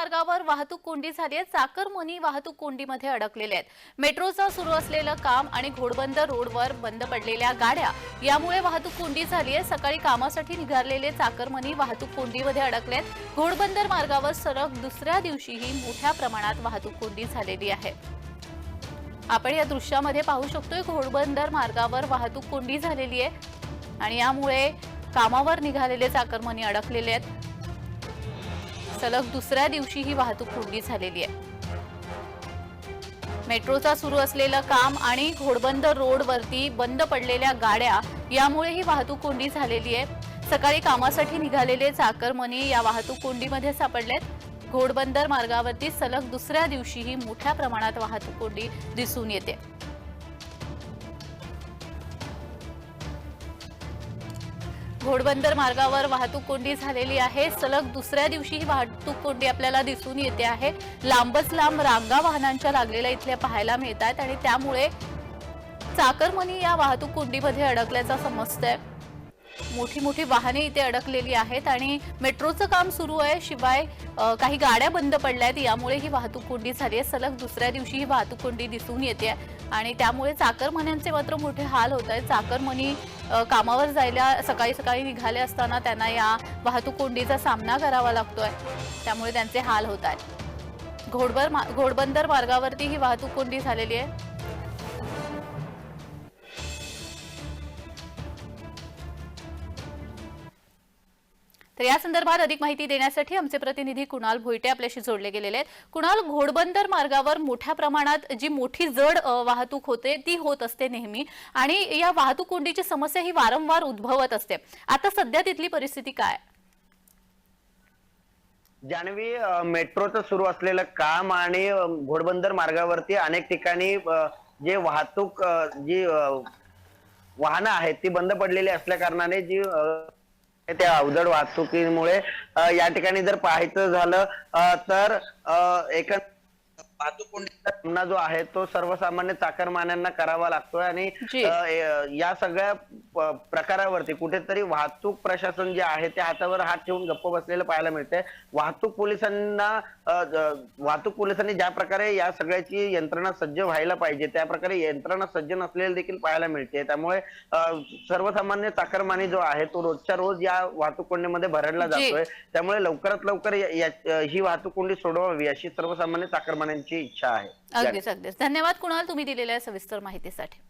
मार्गावर वाहतूक कोंडी झाली आहे. चाकरमोनी वाहतूक कोंडीमध्ये अडकलेले आहेत. मेट्रोचं सुरू असलेलं काम आणि घोडबंदर रोडवर बंद पडलेल्या गाड्या यामुळे वाहतूक कोंडी झाली आहे. सकाळी कामासाठी निघालेले चाकरमनी वाहतूक कोंडीमध्ये अडकले आहेत. घोडबंदर मार्गावर सलग दुसऱ्या दिवशीही मोठ्या प्रमाणात वाहतूक कोंडी झालेली आहे. आपण या दृश्यामध्ये पाहू शकतोय घोडबंदर मार्गावर वाहतूक कोंडी झालेली आहे. आणि यामुळे कामावर निघालेले चाकरमनी अडकलेले आहेत. सलग दुसऱ्या दिवशी ही वाहतूक कोंडी झालेली आहे. मेट्रोचा सुरू असलेलं काम आणि घोडबंदर रोडवरती बंद पडलेल्या गाड्या यामुळे ही वाहतूक कोंडी झालेली आहे. सकाळी कामासाठी निघालेले चाकरमनी या वाहतूक कोंडीमध्ये सापडलेत. घोडबंदर मार्गावरती सलग दुसऱ्या दिवशीही मोठ्या प्रमाणात वाहतूक कोंडी दिसून येते. घोडबंदर मार्गावर वाहतूक कोंडी झालेली आहे. सलग दुसऱ्या दिवशी ही वाहतूक कोंडी आपल्याला दिसून येते आहे. लांबच लांब रांगा वाहनांच्या लागलेल्या इथल्या पाहायला मिळत आहेत आणि त्यामुळे चाकरमनी या वाहतूक कोंडीमध्ये अडकल्याचं समजतंय. मोठी मोठी वाहने इथे अडकलेली आहेत आणि मेट्रोचं काम सुरू आहे. शिवाय काही गाड्या बंद पडल्या आहेत. यामुळे ही वाहतूक कोंडी झाली आहे. सलग दुसऱ्या दिवशी ही वाहतूक कोंडी दिसून येते आणि त्यामुळे चाकरमन्यांचे मात्र मोठे हाल होत आहेत. चाकरमनी कामावर जायला सकाळी सकाळी निघाले असताना त्यांना या वाहतूक कोंडीचा सामना करावा लागतोय त्यामुळे त्यांचे हाल होत आहेत. घोडबर मा- घोडबंदर मार्गावरती ही वाहतूक कोंडी झालेली आहे. तर या संदर्भात अधिक माहिती देण्यासाठी आमचे प्रतिनिधी कुणाल भोईटे आपल्याशी जोडले गेलेले आहेत. कुणाल घोडबंदर मार्गावर मोठ्या प्रमाणात जी मोठी जड वाहतूक होते ती होत असते नेहमी आणि या वाहतूक कोंडीची समस्या ही वारंवार उद्भवत असते. आता सध्या तिथली परिस्थिती काय? जानवी मेट्रोचं सुरू असलेलं काम आणि घोडबंदर मार्गावरती अनेक ठिकाणी जे वाहतूक जी वाहनं आहेत ती बंद पडलेली असल्या कारणाने जी त्या अवजड वाहतुकीमुळे या ठिकाणी जर पाहायचं झालं तर एकंदर सामना जो आहे तो सर्वसामान्य चाकरमान्यांना करावा लागतोय आणि जी. अ, ए- या सगळ्या प- प्रकारावरती कुठेतरी वाहतूक प्रशासन जे आहे ते हातावर हात ठेवून गप्प बसलेलं पाहायला मिळते वाहतूक पोलिसांना अ, ज- वाहतूक पोलिसांनी ज्या प्रकारे या सगळ्याची यंत्रणा सज्ज व्हायला पाहिजे त्या प्रकारे यंत्रणा सज्ज नसलेली देखील पाहायला मिळते त्यामुळे अ, सर्वसामान्य चाकरमानी जो आहे तो रोजच्या रोज या वाहतूक कोंडीमध्ये भरडला जी. जातोय त्यामुळे लवकरात लवकर या- या- ही वाहतूक कोंडी सोडवावी अशी सर्वसामान्य चाकरमान्यांची इच्छा आहे. अगदीच अगदीच. धन्यवाद कुणाल तुम्ही दिलेल्या सविस्तर माहितीसाठी.